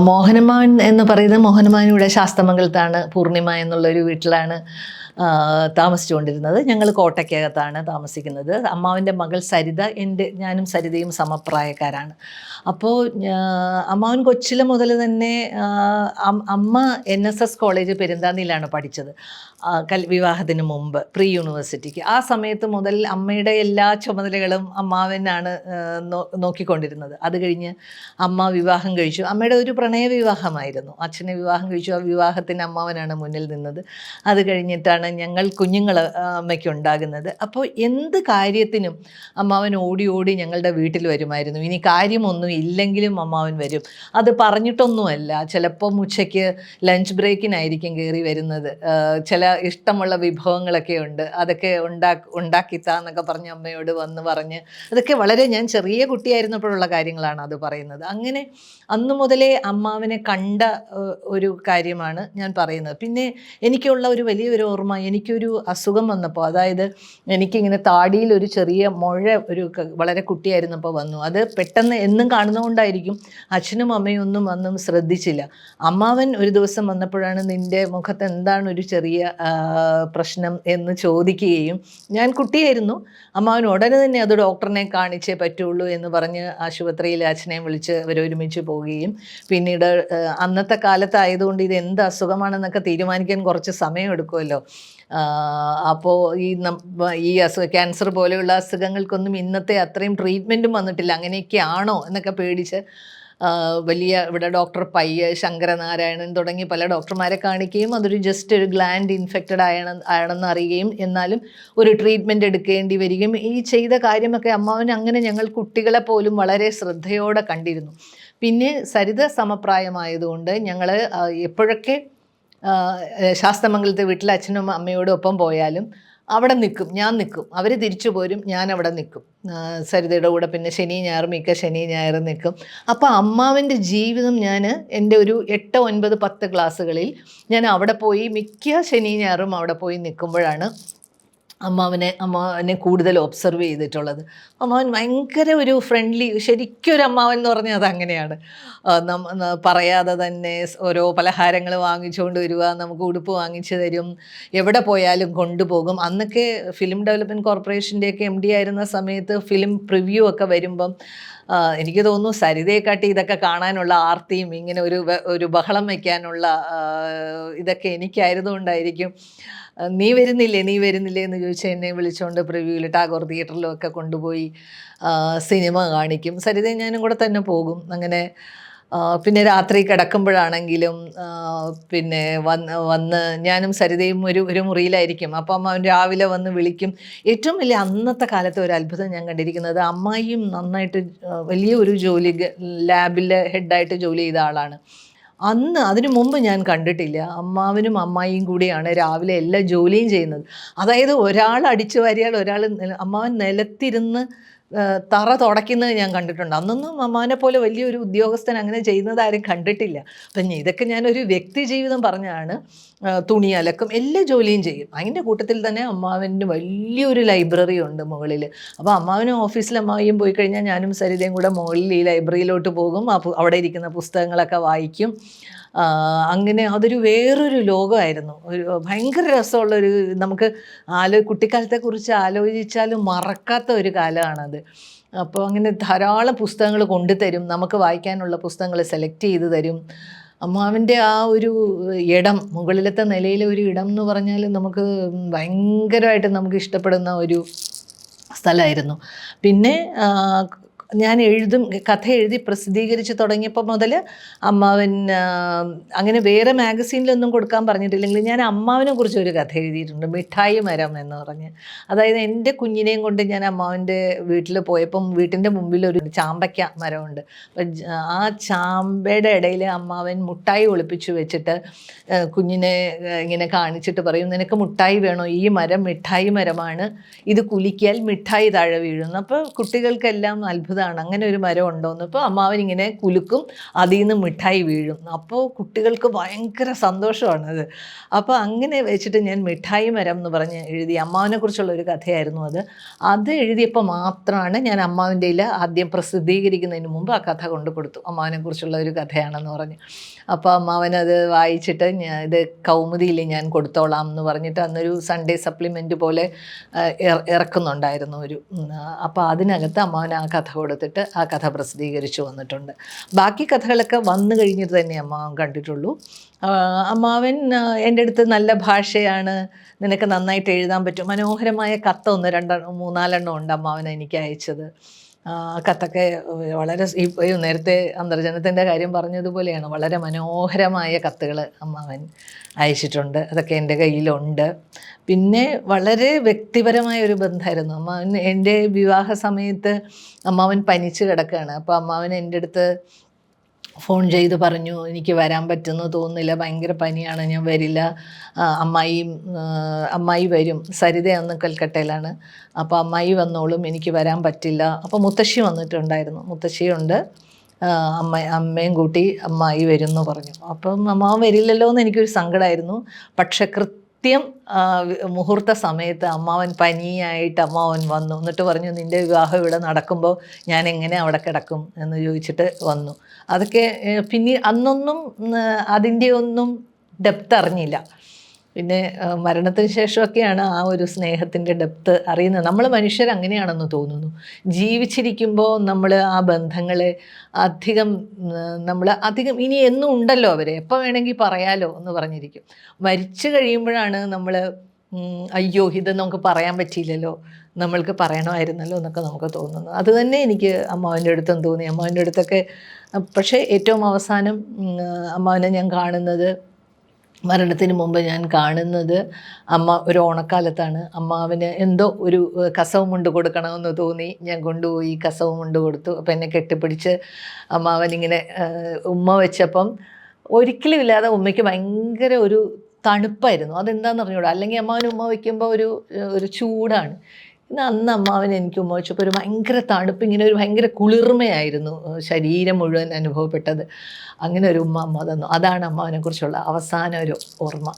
മോഹനമാൻ എന്ന് പറയുന്നത് മോഹനമാൻ ഇവിടെ ശാസ്തമംഗലത്താണ് പൂർണിമ എന്നുള്ളൊരു വീട്ടിലാണ് താമസിച്ചുകൊണ്ടിരുന്നത്. ഞങ്ങൾ കോട്ടയ്ക്കകത്താണ് താമസിക്കുന്നത്. അമ്മാവിന്റെ മകൾ സരിത എന്റെ ഞാനും സരിതയും സമപ്രായക്കാരാണ്. അപ്പോൾ അമ്മാവൻ കൊച്ചിലെ മുതൽ തന്നെ അമ്മ എൻ എസ് എസ് കോളേജ് പെരുന്താന്നിയിലാണ് പഠിച്ചത്. കൽ വിവാഹത്തിന് മുമ്പ് പ്രീ യൂണിവേഴ്സിറ്റിക്ക്. ആ സമയത്ത് മുതൽ അമ്മയുടെ എല്ലാ ചുമതലകളും അമ്മാവനാണ് നോക്കിക്കൊണ്ടിരുന്നത്. അത് കഴിഞ്ഞ് അമ്മ വിവാഹം കഴിച്ചു. അമ്മയുടെ ഒരു പ്രണയ വിവാഹമായിരുന്നു അച്ഛനെ വിവാഹം കഴിച്ചു. ആ വിവാഹത്തിന് അമ്മാവനാണ് മുന്നിൽ നിന്നത്. അത് കഴിഞ്ഞിട്ടാണ് ഞങ്ങൾ കുഞ്ഞുങ്ങൾ അമ്മയ്ക്ക് ഉണ്ടാകുന്നത്. അപ്പോൾ എന്ത് കാര്യത്തിനും അമ്മാവൻ ഓടി ഓടി ഞങ്ങളുടെ വീട്ടിൽ വരുമായിരുന്നു. ഇനി കാര്യമൊന്നും ഇല്ലെങ്കിലും അമ്മാവൻ വരും. അത് പറഞ്ഞിട്ടൊന്നുമല്ല. ചിലപ്പം ഉച്ചയ്ക്ക് ലഞ്ച് ബ്രേക്കിനായിരിക്കും കയറി വരുന്നത്. ചില ഇഷ്ടമുള്ള വിഭവങ്ങളൊക്കെ ഉണ്ട്. അതൊക്കെ ഉണ്ടാക്കി ഉണ്ടാക്കിത്താ എന്നൊക്കെ പറഞ്ഞ് അമ്മയോട് വന്ന് പറഞ്ഞ് അതൊക്കെ വളരെ ഞാൻ ചെറിയ കുട്ടിയായിരുന്നപ്പോഴുള്ള കാര്യങ്ങളാണ് അത് പറയുന്നത്. അങ്ങനെ അന്നു മുതലേ അമ്മാവനെ കണ്ട ഒരു കാര്യമാണ് ഞാൻ പറയുന്നത്. പിന്നെ എനിക്കുള്ള ഒരു വലിയൊരു ഓർമ്മ എനിക്കൊരു അസുഖം വന്നപ്പോൾ അതായത് എനിക്കിങ്ങനെ താടിയിൽ ഒരു ചെറിയ മുഴ ഒരു വളരെ കുട്ടിയായിരുന്നപ്പോൾ വന്നു. അത് പെട്ടെന്ന് എന്നും കാണുന്നതുകൊണ്ടായിരിക്കും അച്ഛനും അമ്മയും ഒന്നും വന്നും ശ്രദ്ധിച്ചില്ല. അമ്മാവൻ ഒരു ദിവസം വന്നപ്പോഴാണ് നിന്റെ മുഖത്ത് എന്താണ് ഒരു ചെറിയ പ്രശ്നം എന്ന് ചോദിക്കുകയും ഞാൻ കുട്ടിയായിരുന്നു. അമ്മാവൻ ഉടനെ തന്നെ അത് ഡോക്ടറിനെ കാണിച്ചേ പറ്റുള്ളൂ എന്ന് പറഞ്ഞ് ആശുപത്രിയിൽ അച്ഛനെ വിളിച്ച് അവരൊരുമിച്ച് പോവുകയും പിന്നീട് അന്നത്തെ കാലത്തായതുകൊണ്ട് ഇത് എന്ത് അസുഖമാണെന്നൊക്കെ തീരുമാനിക്കാൻ കുറച്ച് സമയം എടുക്കുമല്ലോ അപ്പോൾ ഈ ഈ അസുഖ ക്യാൻസർ പോലെയുള്ള അസുഖങ്ങൾക്കൊന്നും ഇന്നത്തെ അത്രയും ട്രീറ്റ്മെന്റും വന്നിട്ടില്ല. അങ്ങനെയൊക്കെയാണോ എന്നൊക്കെ പേടിച്ച് വലിയ ഇവിടെ ഡോക്ടർ പയ്യ ശങ്കരനാരായണൻ തുടങ്ങി പല ഡോക്ടർമാരെ കാണിക്കുകയും അതൊരു ജസ്റ്റ് ഒരു ഗ്ലാൻഡ് ഇൻഫെക്റ്റഡ് ആയണ ആണെന്ന് അറിയുകയും എന്നാലും ഒരു ട്രീറ്റ്മെന്റ് എടുക്കേണ്ടി വരികയും ഈ ചെയ്ത കാര്യമൊക്കെ അമ്മാവൻ അങ്ങനെ ഞങ്ങൾ കുട്ടികളെ പോലും വളരെ ശ്രദ്ധയോടെ കണ്ടിരുന്നു. പിന്നെ സരിത സമപ്രായമായതുകൊണ്ട് ഞങ്ങൾ എപ്പോഴൊക്കെ ശാസ്തമംഗലത്തെ വീട്ടിൽ അച്ഛനും അമ്മയോടും ഒപ്പം പോയാലും അവിടെ നിൽക്കും ഞാൻ നിൽക്കും. അവർ തിരിച്ചു പോരും ഞാൻ അവിടെ നിൽക്കും. സരിതയുടെ കൂടെ പിന്നെ ശനി ഞായർ മിക്ക ശനി ഞായർ നിൽക്കും. അപ്പോൾ അമ്മാവിന്റെ ജീവിതം ഞാൻ എന്റെ ഒരു എട്ട് ഒൻപത് പത്ത് ക്ലാസ്സുകളിൽ ഞാൻ അവിടെ പോയി മിക്ക ശനി ഞായറും അവിടെ പോയി നിൽക്കുമ്പോഴാണ് അമ്മാവനെ അമ്മാവനെ കൂടുതൽ ഒബ്സർവ് ചെയ്തിട്ടുള്ളത്. അമ്മാവൻ ഭയങ്കര ഒരു ഫ്രണ്ട്ലി ശരിക്കും ഒരു അമ്മാവൻ എന്ന് പറഞ്ഞാൽ അത് അങ്ങനെയാണ്. പറയാതെ തന്നെ ഓരോ പലഹാരങ്ങൾ വാങ്ങിച്ചുകൊണ്ട് വരിക നമുക്ക് ഉടുപ്പ് വാങ്ങിച്ചു തരും എവിടെ പോയാലും കൊണ്ടുപോകും. അന്നൊക്കെ ഫിലിം ഡെവലപ്മെന്റ് കോർപ്പറേഷന്റെയൊക്കെ എം ഡി ആയിരുന്ന സമയത്ത് ഫിലിം പ്രിവ്യൂ ഒക്കെ വരുമ്പം എനിക്ക് തോന്നുന്നു സരിതയെക്കാട്ടി ഇതൊക്കെ കാണാനുള്ള ആർത്തിയും ഇങ്ങനെ ഒരു ഒരു ബഹളം വയ്ക്കാനുള്ള ഇതൊക്കെ എനിക്കായതുകൊണ്ടായിരിക്കും നീ വരുന്നില്ലേ നീ വരുന്നില്ലേ? എന്ന് ചോദിച്ചാൽ എന്നെ വിളിച്ചുകൊണ്ട് പ്രിവ്യൂവിൽ ടാഗോർ തിയേറ്ററിലും ഒക്കെ കൊണ്ടുപോയി സിനിമ കാണിക്കും. സരിതയും ഞാനും കൂടെ തന്നെ പോകും. അങ്ങനെ പിന്നെ രാത്രി കിടക്കുമ്പോഴാണെങ്കിലും പിന്നെ വന്ന് വന്ന് ഞാനും സരിതയും ഒരു ഒരു മുറിയിലായിരിക്കും. അപ്പം അമ്മ രാവിലെ വന്ന് വിളിക്കും. ഏറ്റവും വലിയ അന്നത്തെ കാലത്തെ ഒരു അത്ഭുതം ഞാൻ കണ്ടിരിക്കുന്നത് അമ്മായിയും നന്നായിട്ട് വലിയ ഒരു ജോലി ലാബിലെ ഹെഡായിട്ട് ജോലി ചെയ്ത ആളാണ്. അന്ന് അതിനു മുമ്പ് ഞാൻ കണ്ടിട്ടില്ല. അമ്മാവനും അമ്മായിയും കൂടിയാണ് രാവിലെ എല്ലാ ജോലിയും ചെയ്യുന്നത്. അതായത് ഒരാൾ അടിച്ചു വാരിയാൽ ഒരാൾ അമ്മാവൻ നിലത്തിരുന്ന് തറ തുടയ്ക്കുന്നത് ഞാൻ കണ്ടിട്ടുണ്ട്. അന്നൊന്നും അമ്മാവനെ പോലെ വലിയൊരു ഉദ്യോഗസ്ഥൻ അങ്ങനെ ചെയ്യുന്നത് ആരും കണ്ടിട്ടില്ല. അപ്പം ഇതൊക്കെ ഞാനൊരു വ്യക്തി ജീവിതം പറഞ്ഞാണ്. തുണി അലക്കും എല്ലാ ജോലിയും ചെയ്യും. അതിന്റെ കൂട്ടത്തിൽ തന്നെ അമ്മാവന് വലിയൊരു ലൈബ്രറി ഉണ്ട് മുകളിൽ അപ്പോൾ അമ്മാവനും ഓഫീസിൽ അമ്മാവിയും പോയി കഴിഞ്ഞാൽ ഞാനും സരിതയും കൂടെ മുകളിൽ ഈ ലൈബ്രറിയിലോട്ട് പോകും. അവിടെ ഇരിക്കുന്ന പുസ്തകങ്ങളൊക്കെ വായിക്കും. അങ്ങനെ അതൊരു വേറൊരു ലോകമായിരുന്നു. ഒരു ഭയങ്കര രസമുള്ളൊരു നമുക്ക് ആലോ കുട്ടിക്കാലത്തെക്കുറിച്ച് ആലോചിച്ചാലും മറക്കാത്ത ഒരു കാലമാണത്. അപ്പോൾ അങ്ങനെ ധാരാളം പുസ്തകങ്ങൾ കൊണ്ടുതരും. നമുക്ക് വായിക്കാനുള്ള പുസ്തകങ്ങൾ സെലക്ട് ചെയ്ത് തരും. അമ്മാവിന്റെ ആ ഒരു ഇടം മുകളിലത്തെ നിലയിലെ ഒരു ഇടം എന്ന് പറഞ്ഞാൽ നമുക്ക് ഭയങ്കരമായിട്ട് നമുക്ക് ഇഷ്ടപ്പെടുന്ന ഒരു സ്ഥലമായിരുന്നു. പിന്നെ ഞാൻ എഴുതും കഥ എഴുതി പ്രസിദ്ധീകരിച്ച് തുടങ്ങിയപ്പോൾ മുതൽ അമ്മാവൻ അങ്ങനെ വേറെ മാഗസീനിലൊന്നും കൊടുക്കാൻ പറഞ്ഞിട്ടില്ലെങ്കിൽ ഞാൻ അമ്മാവിനെ കുറിച്ച് ഒരു കഥ എഴുതിയിട്ടുണ്ട് മിഠായി മരം എന്ന് പറഞ്ഞ്. അതായത് എന്റെ കുഞ്ഞിനെയും കൊണ്ട് ഞാൻ അമ്മാവന്റെ വീട്ടിൽ പോയപ്പം വീട്ടിന്റെ മുമ്പിൽ ഒരു ചാമ്പയ്ക്ക മരമുണ്ട്. അപ്പം ആ ചാമ്പയുടെ ഇടയിൽ അമ്മാവൻ മുട്ടായി ഒളിപ്പിച്ചു വെച്ചിട്ട് കുഞ്ഞിനെ ഇങ്ങനെ കാണിച്ചിട്ട് പറയും നിനക്ക് മുട്ടായി വേണോ? ഈ മരം മിഠായി മരമാണ്. ഇത് കുലിക്കിയാൽ മിഠായി താഴെ വീഴുന്നു. അപ്പോൾ കുട്ടികൾക്കെല്ലാം അത്ഭുതം നല്ലതാണ് അങ്ങനെ ഒരു മരം ഉണ്ടോയെന്ന് ഇപ്പോൾ അമ്മാവൻ ഇങ്ങനെ കുലുക്കും അതിൽ നിന്ന് മിഠായി വീഴും. അപ്പോൾ കുട്ടികൾക്ക് ഭയങ്കര സന്തോഷമാണത് അപ്പോൾ അങ്ങനെ വെച്ചിട്ട് ഞാൻ മിഠായി മരം എന്ന് പറഞ്ഞ് എഴുതി അമ്മാവിനെ കുറിച്ചുള്ള ഒരു കഥയായിരുന്നു അത്. അത് എഴുതിയപ്പോൾ മാത്രമാണ് ഞാൻ അമ്മാവിന്റെ ആദ്യം പ്രസിദ്ധീകരിക്കുന്നതിന് മുമ്പ് ആ കഥ കൊണ്ട് കൊടുത്തു. അമ്മാവിനെ കുറിച്ചുള്ള ഒരു കഥയാണെന്ന് പറഞ്ഞ്. അപ്പോൾ അമ്മാവനത് വായിച്ചിട്ട് ഞാൻ ഇത് കൗമുദിയിൽ ഞാൻ കൊടുത്തോളാം എന്ന് പറഞ്ഞിട്ട് അന്നൊരു സൺഡേ സപ്ലിമെന്റ് പോലെ ഇറക്കുന്നുണ്ടായിരുന്നു ഒരു അപ്പോൾ അതിനകത്ത് അമ്മാവൻ ആ കഥ കൊടുത്തിട്ട് ആ കഥ പ്രസിദ്ധീകരിച്ചു വന്നിട്ടുണ്ട്. ബാക്കി കഥകളൊക്കെ വന്നു കഴിഞ്ഞിട്ട് തന്നെ അമ്മാവൻ കണ്ടിട്ടുള്ളൂ. അമ്മാവൻ എന്റെ അടുത്ത് നല്ല ഭാഷയാണ്. നിനക്ക് നന്നായിട്ട് എഴുതാൻ പറ്റും. മനോഹരമായ കത്ത് ഒന്ന് രണ്ടെണ്ണം മൂന്നാലെണ്ണം ഉണ്ട് അമ്മാവൻ എനിക്ക് അയച്ചത്. കത്തൊക്കെ വളരെ നേരത്തെ അന്തർജനത്തിന്റെ കാര്യം പറഞ്ഞതുപോലെയാണ്. വളരെ മനോഹരമായ കത്തുകൾ അമ്മാവൻ അയച്ചിട്ടുണ്ട്. അതൊക്കെ എന്റെ കയ്യിലുണ്ട്. പിന്നെ വളരെ വ്യക്തിപരമായ ഒരു ബന്ധമായിരുന്നു. അമ്മാവൻ എന്റെ വിവാഹ സമയത്ത് അമ്മാവൻ പനിച്ച് കിടക്കുകയാണ്. അപ്പോൾ അമ്മാവൻ എന്റെ അടുത്ത് ഫോൺ ചെയ്ത് പറഞ്ഞു എനിക്ക് വരാൻ പറ്റുമെന്ന് തോന്നുന്നില്ല ഭയങ്കര പനിയാണ് ഞാൻ വരില്ല. അമ്മായിയും അമ്മായി വരും. സരിത അന്ന് കൽക്കട്ടയിലാണ്. അപ്പോൾ അമ്മായി വന്നോളും എനിക്ക് വരാൻ പറ്റില്ല. അപ്പോൾ മുത്തശ്ശി വന്നിട്ടുണ്ടായിരുന്നു. മുത്തശ്ശിയുണ്ട്. അമ്മ അമ്മയും കൂട്ടി അമ്മായി വരും എന്ന് പറഞ്ഞു. അപ്പം അമ്മാവൻ വരില്ലല്ലോ എന്ന് എനിക്കൊരു സങ്കടമായിരുന്നു പക്ഷെ കൃത്യം വി- മുഹൂർത്ത സമയത്ത് അമ്മാവൻ പനിയായിട്ട് അമ്മാവൻ വന്നു. എന്നിട്ട് പറഞ്ഞു നിന്റെ വിവാഹം ഇവിടെ നടക്കുമ്പോൾ ഞാൻ എങ്ങനെ അവിടെ കിടക്കും? എന്ന് ചോദിച്ചിട്ട് വന്നു. അതൊക്കെ പിന്നെ അന്നൊന്നും അതിന്റെ ഒന്നും ഡെപ്ത് അറിഞ്ഞില്ല. പിന്നെ മരണത്തിന് ശേഷമൊക്കെയാണ് ആ ഒരു സ്നേഹത്തിന്റെ ഡെപ്ത് അറിയുന്നത്. നമ്മൾ മനുഷ്യർ അങ്ങനെയാണെന്ന് തോന്നുന്നു. ജീവിച്ചിരിക്കുമ്പോൾ നമ്മൾ ആ ബന്ധങ്ങളെ അധികം നമ്മൾ അധികം ഇനി എന്നും ഉണ്ടല്ലോ അവരെ. എപ്പോൾ വേണമെങ്കിൽ പറയാലോ എന്ന് പറഞ്ഞിരിക്കും. മരിച്ചു കഴിയുമ്പോഴാണ് നമ്മൾ അയ്യോ ഇത് നമുക്ക് പറയാൻ പറ്റിയില്ലല്ലോ. നമ്മൾക്ക് പറയണമായിരുന്നല്ലോ എന്നൊക്കെ നമുക്ക് തോന്നുന്നു. അത് തന്നെ എനിക്ക് അമ്മാവന്റെ അടുത്തും തോന്നി. അമ്മാവന്റെ അടുത്തൊക്കെ പക്ഷേ ഏറ്റവും അവസാനം അമ്മാവനെ ഞാൻ കാണുന്നത് മരണത്തിന് മുമ്പ് ഞാൻ കാണുന്നത് അമ്മ ഒരു ഓണക്കാലത്താണ്. അമ്മാവിന് എന്തോ ഒരു കസവും കൊണ്ട് കൊടുക്കണമെന്ന് തോന്നി. ഞാൻ കൊണ്ടുപോയി കസവും കൊണ്ട് കൊടുത്തു. അപ്പം എന്നെ കെട്ടിപ്പിടിച്ച് അമ്മാവൻ ഇങ്ങനെ ഉമ്മ വെച്ചപ്പം ഒരിക്കലും ഇല്ലാതെ ഉമ്മയ്ക്ക് ഭയങ്കര ഒരു തണുപ്പായിരുന്നു. അതെന്താണെന്ന് അറിഞ്ഞൂടാ? അല്ലെങ്കിൽ അമ്മാവൻ ഉമ്മ വയ്ക്കുമ്പോൾ ഒരു ഒരു ചൂടാണ്. ഇന്ന് അന്ന് അമ്മാവൻ എനിക്ക് ഉമ്മ വെച്ചപ്പോൾ ഒരു ഭയങ്കര തണുപ്പ് ഇങ്ങനെ ഒരു ഭയങ്കര കുളിർമയായിരുന്നു ശരീരം മുഴുവൻ അനുഭവപ്പെട്ടത്. അങ്ങനെ ഒരു ഉമ്മ അമ്മ തന്നു. അതാണ് അമ്മാവനെ കുറിച്ചുള്ള അവസാന ഒരു ഓർമ്മ.